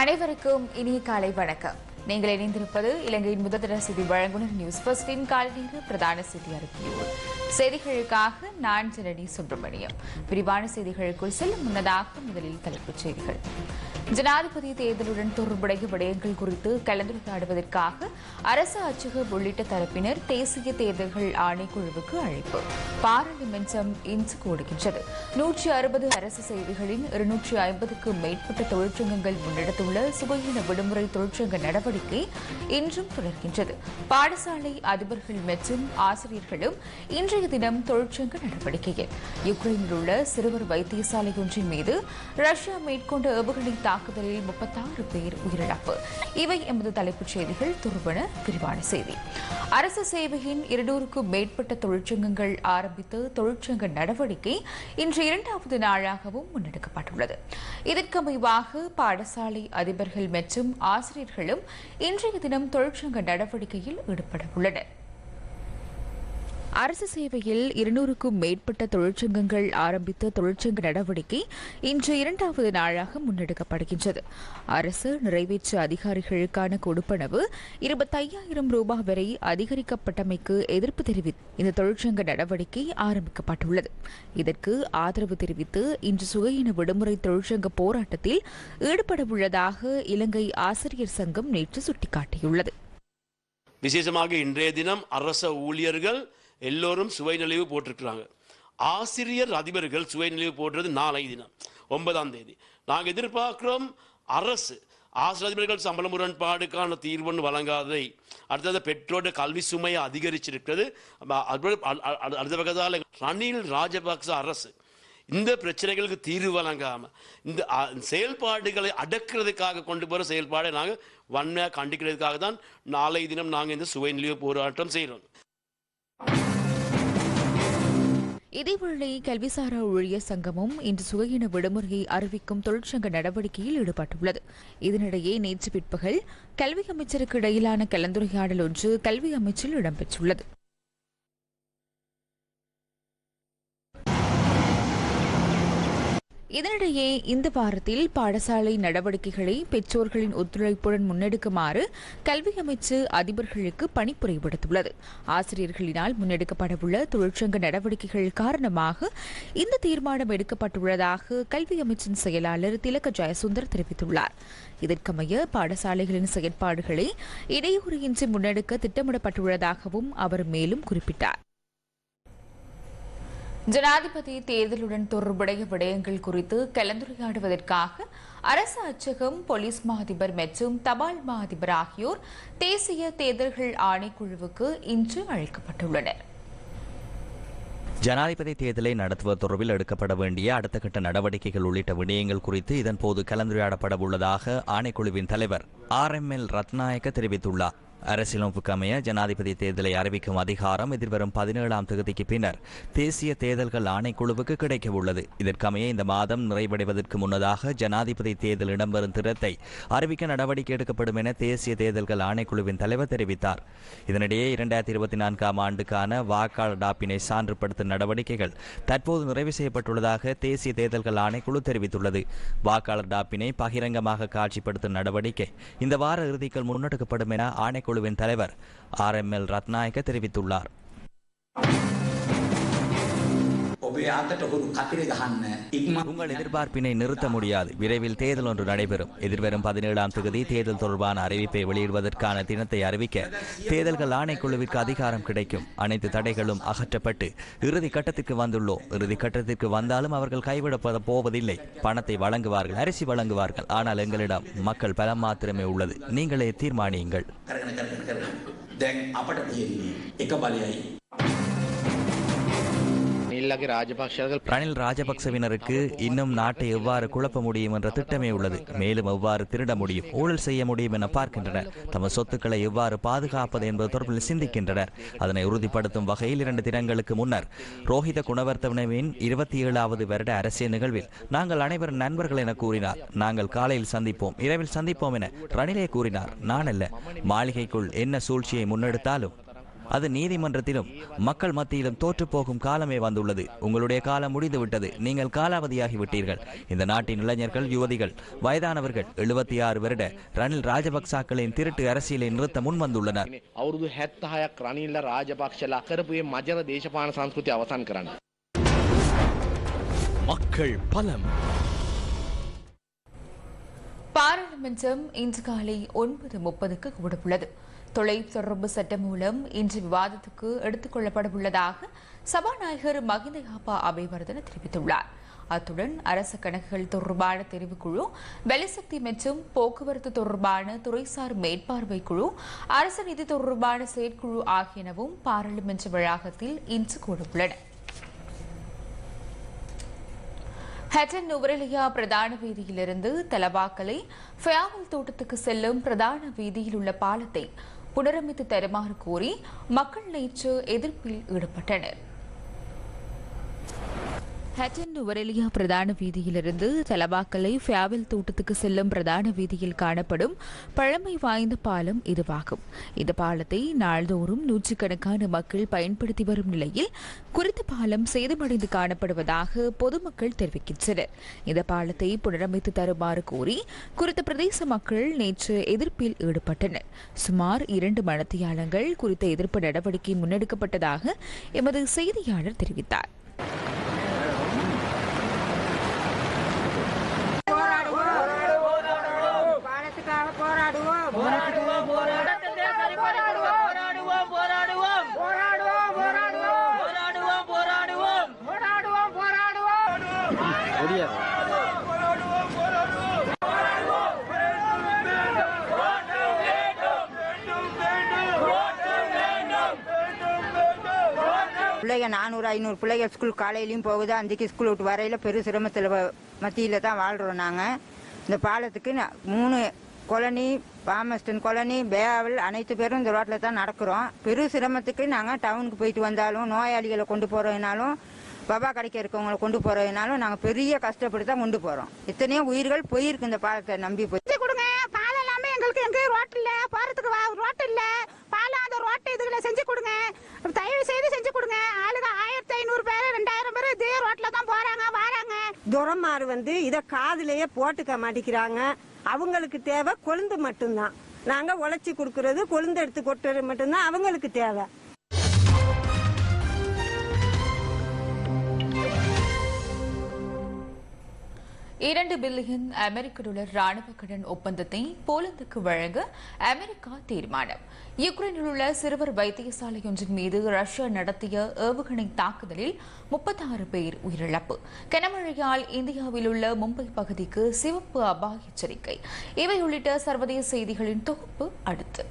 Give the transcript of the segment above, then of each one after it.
அனைவருக்கும் இனிய காலை வணக்கம். நீங்கள் இணைந்திருப்பது இலங்கையின் முதல்தர செய்தி வழங்குனர் நியூஸ் பஸ்டின் காலை நேர பிரதான செய்தி அறிக்கையோடு செய்திகளுக்காக நான் ஜனனி சுப்பிரமணியம். விரிவான செய்திகளுக்குள் செல்லும் முன்னதாக முதலில் தலைப்புச் செய்திகள். ஜனாதிபதி தேர்தலுடன் தொடர்புடைய விடயங்கள் குறித்து கலந்துரையாடுவதற்காக அரசு அச்சகம் உள்ளிட்ட தரப்பினர் தேசிய தேர்தல்கள் ஆணைக்குழுவுக்கு அழைப்பு. பாராளுமன்றம் இன்று கூடுகின்றது. நூற்றி அறுபது அரசு சேவைகளின் இருநூற்றி ஐம்பதுக்கும் மேற்பட்ட தொழிற்சங்கங்கள் முன்னெடுத்துள்ள சுபயின விடுமுறை தொழிற்சங்க நடவடிக்கை நடவடிக்கை இன்றும் தொடர்கின்றது. பாடசாலை அதிபர்கள் மற்றும் ஆசிரியர்களும் இன்றைய தினம் தொழிற்சங்க நடவடிக்கையில். யுக்ரைனில் உள்ள சிறுவர் வைத்தியசாலை ஒன்றின் மீது ரஷ்யா மேற்கொண்ட ஏவுகணை தாக்குதலில் முப்பத்தாறு பேர் உயிரிழப்பு. இவை எமது தலைப்புச் செய்திகள். துருவன விரிவான செய்தி. அரசு சேவையின் இருநூறுக்கும் மேற்பட்ட தொழிற்சங்கங்கள் ஆரம்பித்து தொழிற்சங்க நடவடிக்கை இன்று இரண்டாவது நாளாகவும் முன்னெடுக்கப்பட்டுள்ளது. இதற்கமைவாக பாடசாலை அதிபர்கள் மற்றும் ஆசிரியர்களும் இன்றைய தினம் தொழிற்சங்க நடவடிக்கையில் ஈடுபட உள்ளனர் அரசு சேவையில் இருநூறுக்கும் மேற்பட்ட தொழிற்சங்கங்கள் ஆரம்பித்த தொழிற்சங்க நடவடிக்கை இன்று இரண்டாவது நாளாக முன்னெடுக்கப்படுகின்றது. அரசு நிறைவேற்று அதிகாரிகளுக்கான கொடுப்பனவு இருபத்தையாயிரம் ரூபாய் வரை அதிகரிக்கப்பட்டமைக்கு எதிர்ப்பு தெரிவித்து இந்த தொழிற்சங்க நடவடிக்கை ஆரம்பிக்கப்பட்டுள்ளது. இதற்கு ஆதரவு தெரிவித்து இன்று சுகையின விடுமுறை தொழிற்சங்க போராட்டத்தில் ஈடுபடவுள்ளதாக இலங்கை ஆசிரியர் சங்கம் நேற்று சுட்டிக்காட்டியுள்ளது. விசேஷமாக இன்றைய தினம் அரச ஊழியர்கள் எல்லோரும் சுவை நிலைவு போட்டிருக்கிறாங்க. ஆசிரியர் அதிபர்கள் சுவை நிலைவு போடுறது நாளை தினம் ஒன்பதாம் தேதி. நாங்கள் எதிர்பார்க்கிறோம் அரசு ஆசிரியர் அதிபர்கள் சம்பள முரண்பாடுக்கான தீர்வுன்னு வழங்காததை. அடுத்தது பெற்றோட கல்வி சுமையை அதிகரிச்சிருக்கிறது. அது- அடுத்த பக்கத்தால் ரணில் ராஜபக்ச அரசு இந்த பிரச்சனைகளுக்கு தீர்வு வழங்காமல் இந்த செயல்பாடுகளை அடக்கிறதுக்காக கொண்டு போகிற செயல்பாடை நாங்கள் வன்மையாக கண்டிக்கிறதுக்காக தான் நாளை தினம் நாங்கள் இந்த சுவை நிலைவு போராட்டம் செய்கிறோம் இதேவேளை கல்விசாரா ஊழியர் சங்கமும் இன்று சுகையின விடுமுறையை அறிவிக்கும் தொழிற்சங்க நடவடிக்கையில் ஈடுபட்டுள்ளது. இதனிடையே நேற்று பிற்பகல் கல்வி அமைச்சருக்கு இடையிலான கலந்துரையாடல் ஒன்று கல்வி அமைச்சில் இடம்பெற்றுள்ளது. இதனிடையே இந்த வாரத்தில் பாடசாலை நடவடிக்கைகளை பெற்றோர்களின் ஒத்துழைப்புடன் முன்னெடுக்குமாறு கல்வி அமைச்சு அதிபர்களுக்கு பணிப்புரை விடுத்துள்ளது ஆசிரியர்களினால் முன்னெடுக்கப்படவுள்ள தொழிற்சங்க நடவடிக்கைகள் காரணமாக இந்த தீர்மானம் எடுக்கப்பட்டுள்ளதாக கல்வி அமைச்சின் செயலாளர் திலக ஜெயசுந்தர் தெரிவித்துள்ளார். இதற்கமைய பாடசாலைகளின் செயற்பாடுகளை இடையூறின்றி முன்னெடுக்க திட்டமிடப்பட்டுள்ளதாகவும் அவர் மேலும் குறிப்பிட்டார். ஜனாதிபதி தேர்தலுடன் தொடர்புடைய விடயங்கள் குறித்து கலந்துரையாடுவதற்காக அரசு அச்சகம் போலீஸ் மாதிபர் மற்றும் தபால் மாதிபர் ஆகியோர் தேசிய தேர்தல்கள் ஆணைக்குழுவுக்கு இன்று அழைக்கப்பட்டுள்ளனர். ஜனாதிபதி தேர்தலை நடத்துவது தொடர்பில் எடுக்கப்பட வேண்டிய அடுத்த கட்ட நடவடிக்கைகள் உள்ளிட்ட விடயங்கள் குறித்து இதன்போது கலந்துரையாடப்பட உள்ளதாக ஆணைக்குழுவின் தலைவர் ஆர் எம் எல் ரத்நாயக்க தெரிவித்துள்ளார். அரசியலமைப்புக்கு அமைய ஜனாதிபதி தேர்தலை அறிவிக்கும் அதிகாரம் எதிர்வரும் பதினேழாம் தேதிக்கு பின்னர் தேசிய தேர்தல்கள் ஆணைக்குழுவுக்கு கிடைக்க உள்ளது இதற்கமைய இந்த மாதம் நிறைவடைவதற்கு முன்னதாக ஜனாதிபதி தேர்தல் இடம்பெறும் திறத்தை அறிவிக்க நடவடிக்கை எடுக்கப்படும் என தேசிய தேர்தல்கள் ஆணைக்குழுவின் தலைவர் தெரிவித்தார். இதனிடையே இரண்டாயிரத்தி இருபத்தி நான்காம் ஆண்டுக்கான வாக்காளர் டாப்பினை சான்றுபடுத்தும் நடவடிக்கைகள் தற்போது நிறைவு செய்யப்பட்டுள்ளதாக தேசிய தேர்தல்கள் ஆணைக்குழு தெரிவித்துள்ளது. வாக்காளர் டாப்பினை பகிரங்கமாக காட்சிப்படுத்தும் நடவடிக்கை இந்த வார இறுதிக்குள் முன்னெடுக்கப்படும் என குழுவின் தலைவர். ஆர் எம் எல் ரத்நாயக்க தெரிவித்துள்ளார். உங்கள் எதிர்பார்ப்பினை நிறுத்த முடியாது. விரைவில் தேர்தல் ஒன்று நடைபெறும். எதிர்வரும் பதினேழாம் தொகுதி தேர்தல் தொடர்பான அறிவிப்பை வெளியிடுவதற்கான தினத்தை அறிவிக்க தேர்தல்கள் ஆணைக்குழுவிற்கு அதிகாரம் கிடைக்கும். அனைத்து தடைகளும் அகற்றப்பட்டு இறுதி கட்டத்திற்கு வந்துள்ளோம் இறுதி கட்டத்திற்கு வந்தாலும் அவர்கள் கைவிட போவதில்லை. பணத்தை வழங்குவார்கள் அரிசி வழங்குவார்கள். ஆனால் எங்களிடம் மக்கள் பலம் மாத்திரமே உள்ளது. நீங்களே தீர்மானியுங்கள். දැන් අපට ரணில் ராஜபக்சவினருக்கு இன்னும் நாட்டை எவ்வாறு குழப்ப முடியும் என்ற திட்டமே உள்ளது. மேலும் எவ்வாறு திருட முடியும் ஊழல் செய்ய முடியும் என பார்க்கின்றனர். தமது சொத்துக்களை எவ்வாறு பாதுகாப்பது என்பது தொடர்பில் சிந்திக்கின்றனர். அதனை உறுதிப்படுத்தும் வகையில் இரண்டு தினங்களுக்கு முன்னர் ரோஹித குணவர்த்தனவின் இருபத்தி ஏழாவது வருட அரசியல் நிகழ்வில் நாங்கள் அனைவரும் நண்பர்கள் என கூறினார். நாங்கள் காலையில் சந்திப்போம் இரவில் சந்திப்போம் என ரணிலே கூறினார். நான் அல்ல. மாளிகைக்குள் என்ன சூழ்ச்சியை முன்னெடுத்தாலும் அது நீதிமன்றத்திலும் மக்கள் மத்தியிலும் தோற்றுப்போகும் காலமே வந்துள்ளது உங்களுடைய காலம் முடிந்துவிட்டது நீங்கள் காலாவதியாகி விட்டீர்கள் இந்த நாட்டின் இளைஞர்கள் யுவதிகள் வயதானவர்கள் எழுபத்தி ஆறு வருட ரணில் ராஜபக்சாக்களின் திருட்டு அரசியலை நிறுத்த முன்வந்துள்ளனர் අවුරුදු හැත්තහයක් රනිල්ල රාජපක්ෂලා කරපුයේ මජන දේශපාන සංස්කෘති අවසන් කරන්න. மக்கள் பலம் பாராளுமன்றம் இன்று காலை ஒன்பது முப்பதுக்கு கூடவுள்ளது தொலைத்தொடர்பு சட்டம் மூலம் இன்று விவாதத்துக்கு எடுத்துக் கொள்ளப்பட உள்ளதாக சபாநாயகர் மகிந்த யாப்பா அபேவர்தன தெரிவித்துள்ளார். அத்துடன் அரச கணக்குகள் தொடர்பான தெரிவுக்குழு வெளிசக்தி மற்றும் போக்குவரத்து தொடர்பான துறைசார் மேற்பார்வை குழு அரசு நிதி தொடர்பான செயற்குழு ஆகியனவும் பாராளுமன்ற வளாகத்தில் இன்று கூடவுள்ளன. ஹட்டன் நுவரெலியா பிரதான வீதியிலிருந்து தலவாக்கலை ஃபயாவல் தோட்டத்துக்கு செல்லும் பிரதான வீதியில் உள்ள பாலத்தை புனரமைத்து தருமாறு கோரி மக்கள் நேற்று எதிர்ப்பில் ஈடுபட்டனர். ஹட்டன் நுவரெலியா பிரதான வீதியிலிருந்து தலவாக்கலை ஃபியாவில் தோட்டத்துக்கு செல்லும் பிரதான வீதியில் காணப்படும் பழமை வாய்ந்த பாலம் இதுவாகும். இந்த பாலத்தை நாள்தோறும் நூற்றுக்கணக்கான மக்கள் பயன்படுத்தி வரும் நிலையில் குறித்த பாலம் சேதமடைந்து காணப்படுவதாக பொதுமக்கள் தெரிவிக்கின்றனர். இந்த பாலத்தை புனரமைத்து தருமாறு கோரி குறித்த பிரதேச மக்கள் நேற்று எதிர்ப்பில் ஈடுபட்டனர். சுமார் இரண்டு மனத்தியாளங்கள் குறித்த எதிர்ப்பு நடவடிக்கை முன்னெடுக்கப்பட்டதாக எமது செய்தியாளர் தெரிவித்தார். போராடுவோம் போராடுவோம். போராடுவோம் போராடுவோம். போராடுவோம். போராடுவோம் போராடுவோம். போராடுவோம் போராடுவோம். போராடுவோம் பிள்ளைங்க நானூறு ஐநூறு பிள்ளைங்க ஸ்கூல் காலையிலையும் போகுது. அன்றைக்கு ஸ்கூல் விட்டு வரையில் பெரு சிரமத்தில் மத்தியில் தான் வாழ்கிறோம் நாங்கள் இந்த பாலத்துக்கு மூணு கொலனி பாமஸ்டன் கொலனி பேவல் அனைத்து பேரும் இந்த ரோட்டில் தான் நடக்கிறோம். பெரு சிரமத்துக்கு நாங்கள் டவுனுக்கு போயிட்டு வந்தாலும் நோயாளிகளை கொண்டு போகிறதுனாலும் பபா கடைக்கு இருக்கவங்களை கொண்டு போகிறதுனாலும் நாங்கள் பெரிய கஷ்டப்பட்டு தான் கொண்டு போகிறோம் இத்தனையோ உயிர்கள் போயிருக்கு இந்த பாலத்தை நம்பி போய். கொடுங்க. பால் எல்லாமே எங்களுக்கு எங்கேயும் ரோட்டு இல்லை. போகிறதுக்கு வா- இல்லை. பாலம் அந்த ரோட்டை இதுகளை செஞ்சு கொடுங்க. தயவு செய்து செஞ்சு கொடுங்க ஆளுங்க ஆயிரத்தி ஐநூறு பேர் ரெண்டாயிரம் பேர் இதே ரோட்ல தான் போறாங்க துரம்மாறு வந்து இதை காதிலேயே போட்டுக்க மாட்டேங்கிறாங்க. அவங்களுக்கு தேவை கொழுந்து மட்டும்தான். நாங்கள் உழைச்சி கொடுக்கறது கொழுந்து எடுத்து கொட்டுறது மட்டும்தான் அவங்களுக்கு தேவை. இரண்டு பில்லியன் அமெரிக்க டாலர் ராணுவ கடன் ஒப்பந்தத்தை போலந்துக்கு வழங்க அமெரிக்கா தீர்மானம். யுக்ரைனில் உள்ள சிறுவர் வைத்தியசாலை ஒன்றின் மீது ரஷ்யா நடத்திய ஏவுகணை தாக்குதலில் முப்பத்தாறு பேர் உயிரிழப்பு. கனமழையால் இந்தியாவில் உள்ள மும்பை பகுதிக்கு சிவப்பு அபாய எச்சரிக்கை இவை உள்ளிட்ட சர்வதேச செய்திகளின் தொகுப்பு அடுத்து.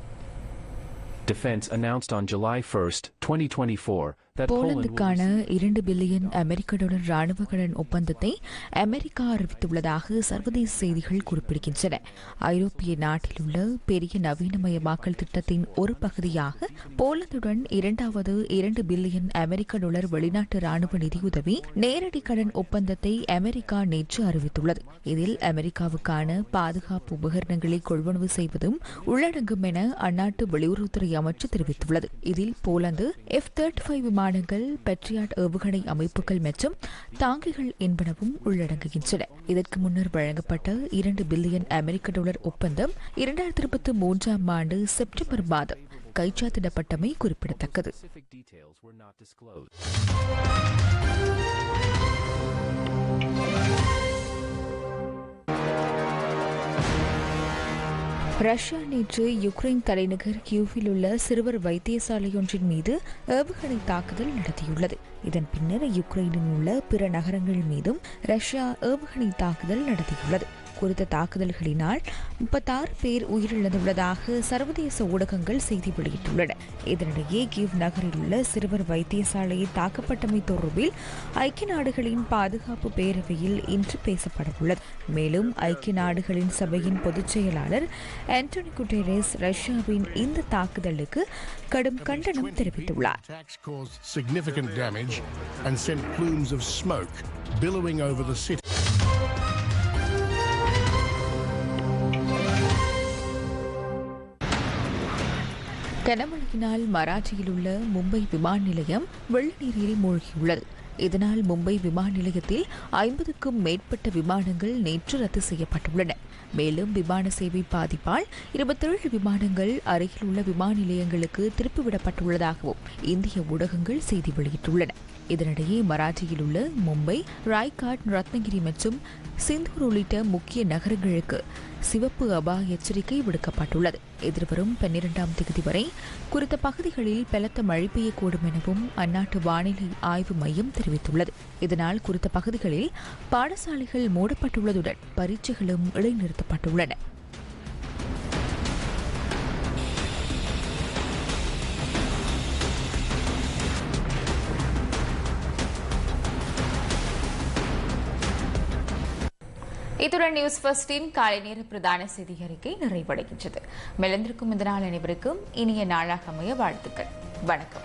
Defense announced on July 1, 2024, போலந்துக்கான இரண்டு பில்லியன் அமெரிக்க டாலர் ராணுவ கடன் ஒப்பந்தத்தை அமெரிக்கா அறிவித்துள்ளதாக சர்வதேச செய்திகள் குறிப்பிடுகின்றன. ஐரோப்பிய நாட்டில் உள்ள பெரிய நவீனமயமாக்கல் திட்டத்தின் ஒரு பகுதியாக போலந்துடன் இரண்டாவது இரண்டு பில்லியன் அமெரிக்க டாலர் வெளிநாட்டு ராணுவ நிதியுதவி நேரடி கடன் ஒப்பந்தத்தை அமெரிக்கா நேற்று அறிவித்துள்ளது. இதில் அமெரிக்காவுக்கான பாதுகாப்பு உபகரணங்களை கொள்வனவு செய்வதும் உள்ளடங்கும் என அந்நாட்டு வெளியுறவுத்துறை அமைச்சு தெரிவித்துள்ளது. இதில் போலந்து எஃப் தேர்ட்டி ஃபைவ் விமானங்கள் பெட்ரியாட் ஏவுகணை அமைப்புகள் மற்றும் தாங்கிகள் என்பனவும் உள்ளடங்குகின்றன. இதற்கு முன்னர் வழங்கப்பட்ட இரண்டு பில்லியன் அமெரிக்க டாலர் ஒப்பந்தம் இரண்டாயிரத்தி இருபத்தி மூன்றாம் ஆண்டு செப்டம்பர் மாதம் கைச்சாத்திடப்பட்டமை குறிப்பிடத்தக்கது. ரஷ்யா நேற்று யுக்ரைன் தலைநகர் கியூவில் உள்ள சிறுவர் வைத்தியசாலையொன்றின் மீது ஏவுகணை தாக்குதல் நடத்தியுள்ளது. இதன் பின்னர் யுக்ரைனில் உள்ள பிற நகரங்கள் மீதும் ரஷ்யா ஏவுகணை தாக்குதல் நடத்தியுள்ளது. குறித்த தாக்குதல்களினால் முப்பத்தாறு பேர் உயிரிழந்துள்ளதாக சர்வதேச ஊடகங்கள் செய்தி வெளியிட்டுள்ளன. இதனிடையே கிவ் நகரில் உள்ள சிறுவர் வைத்தியசாலையை தாக்கப்பட்டமை தொடர்பில் ஐக்கிய நாடுகளின் பாதுகாப்பு பேரவையில் இன்று பேசப்படவுள்ளது. மேலும் ஐக்கிய நாடுகளின் சபையின் பொதுச் செயலாளர் ஆண்டோனி குட்டேரஸ் ரஷ்யாவின் இந்த தாக்குதலுக்கு கடும் கண்டனம் தெரிவித்துள்ளார். Significant damage and sent plumes of smoke billowing over the city. கனமழையினால் மராட்டியில் உள்ள மும்பை விமான நிலையம் வெள்ள நீரில் மூழ்கியுள்ளது. இதனால் மும்பை விமான நிலையத்தில் ஐம்பதுக்கும் மேற்பட்ட விமானங்கள் நேற்று ரத்து செய்யப்பட்டுள்ளன. மேலும் விமான சேவை பாதிப்பால் இருபத்தேழு விமானங்கள் அருகில் உள்ள விமான நிலையங்களுக்கு திருப்பிவிடப்பட்டுள்ளதாகவும் இந்திய ஊடகங்கள் செய்தி வெளியிட்டுள்ளன. இதனிடையே மராட்டியில் உள்ள மும்பை ராய்காட் ரத்னகிரி மற்றும் சிந்தூர் உள்ளிட்ட முக்கிய நகரங்களுக்கு சிவப்பு அபாய எச்சரிக்கை விடுக்கப்பட்டுள்ளது. எதிர்வரும் பன்னிரெண்டாம் தேதி வரை குறித்த பகுதிகளில் பலத்த மழை பெய்யக்கூடும் எனவும் அந்நாட்டு வானிலை ஆய்வு மையம் தெரிவித்துள்ளது. இதனால் குறித்த பகுதிகளில் பாடசாலைகள் மூடப்பட்டுள்ளதுடன் பரீட்சைகளும் இடைநிறுத்தப்பட்டுள்ளன. இத்துடன் நியூஸ் ஃபர்ஸ்டின் காலை நேர பிரதான செய்தி அறிக்கை நிறைவடைகின்றது. மெலந்திருக்கும் இந்த நாள் அனைவருக்கும் இனிய நாளாக அமைய வாழ்த்துக்கள். வணக்கம்.